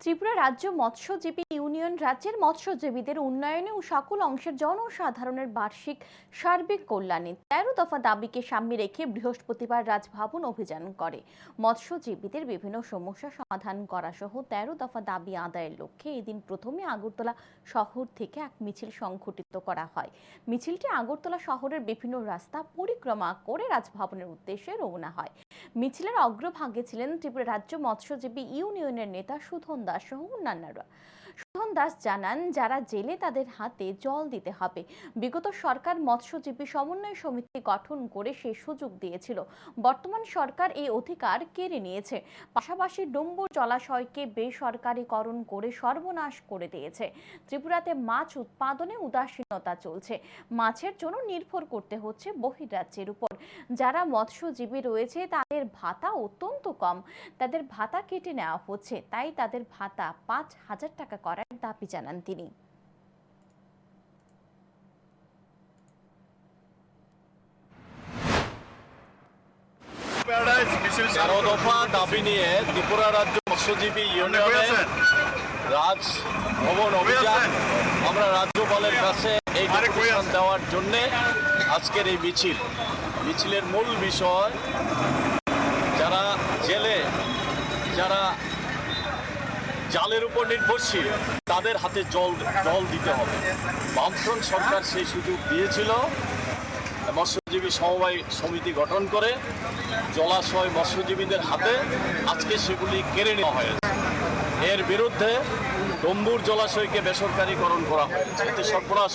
ত্রিপুরা রাজ্য মৎস্যজীবী ইউনিয়ন রাজ্যের মৎস্যজীবীদের উন্নয়নে ও সকল অংশের জনসাধারণের বার্ষিক সার্বিক কল্যাণে তেরো দফা দাবিকে সামনে রেখে বৃহস্পতিবার রাজভবন অভিযান করে। মৎস্যজীবীদের বিভিন্ন সমস্যা সমাধান করা সহ তেরো দফা দাবি আদায়ের লক্ষ্যে এদিন প্রথমে আগরতলা শহর থেকে এক মিছিল সংঘটিত করা হয়। মিছিলটি আগরতলা শহরের বিভিন্ন রাস্তা পরিক্রমা করে রাজভবনের উদ্দেশ্যে রওনা হয়। মিছিলের অগ্রভাগে ছিলেন ত্রিপুরা রাজ্য মৎস্যজীবী ইউনিয়নের নেতা সুধন দাস সহ অন্যান্যরা। দাস জানান, যারা জেলে তাদের হাতে জল দিতে হবে। বিগত সরকার মৎস্যজীবী সমন্বয় সমিতি গঠন করে সেই সুযোগ দিয়েছিল। বর্তমান সরকার এই অধিকার কেড়ে নিয়েছে। পাশাপাশি ডুম্বুর জলাশয়কে বেসরকারীকরণ করে সর্বনাশ করে দিয়েছে। ত্রিপুরাতে মাছ উৎপাদনে উদাসীনতা চলছে। মাছের জন্য নির্ভর করতে হচ্ছে বহির্রাজ্যের উপর। যারা মৎস্যজীবী রয়েছে, তাদের ভাতা অত্যন্ত কম। তাদের ভাতা কেটে নেওয়া হচ্ছে। তাই তাদের ভাতা পাঁচ হাজার টাকা করার দাবি জানান তিনি। তেরো দফা দাবি নিয়ে ত্রিপুরা রাজ্য মৎস্যজীবী ইউনিয়নের রাজ ভবন অভিযান। আমরা রাজ্যপালের কাছে এই ডেপুটেশন দেওয়ার জন্য আজকের এই মিছিল। মিছিলের মূল বিষয়, যারা জেলে, যারা জালের উপর নির্ভরশীল। তাদের হাতে জল জল দিতে হবে। বামফ্রন্ট সরকার সেই সুযোগ দিয়েছিল। মৎস্যজীবী সমবায় সমিতি গঠন করে জলাশয় মৎস্যজীবীদের হাতে আজকে সেগুলি কেড়ে নেওয়া হয়েছে। এর বিরুদ্ধে ডম্বুর জলাশয়কে বেসরকারীকরণ করা হয়েছে। এতে সর্বনাশ